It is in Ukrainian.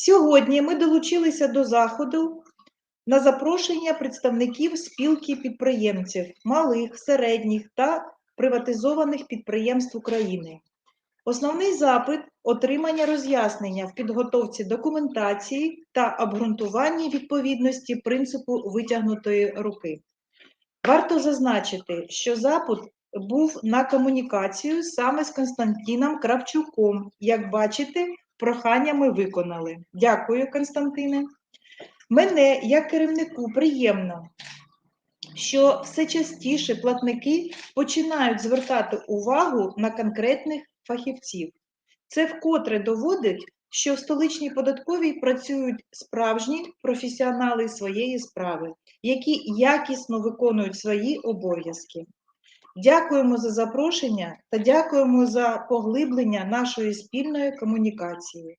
Сьогодні ми долучилися до заходу на запрошення представників спілки підприємців малих, середніх та приватизованих підприємств України. Основний запит отримання роз'яснення в підготовці документації та обґрунтуванні відповідності принципу витягнутої руки. Варто зазначити, що запит був на комунікацію саме з Константином Кравчуком. Як бачите, прохання ми виконали. Дякую, Константине. Мене, як керівнику, приємно, що все частіше платники починають звертати увагу на конкретних фахівців. Це вкотре доводить, що в столичній податковій працюють справжні професіонали своєї справи, які якісно виконують свої обов'язки. Дякуємо за запрошення та дякуємо за поглиблення нашої спільної комунікації.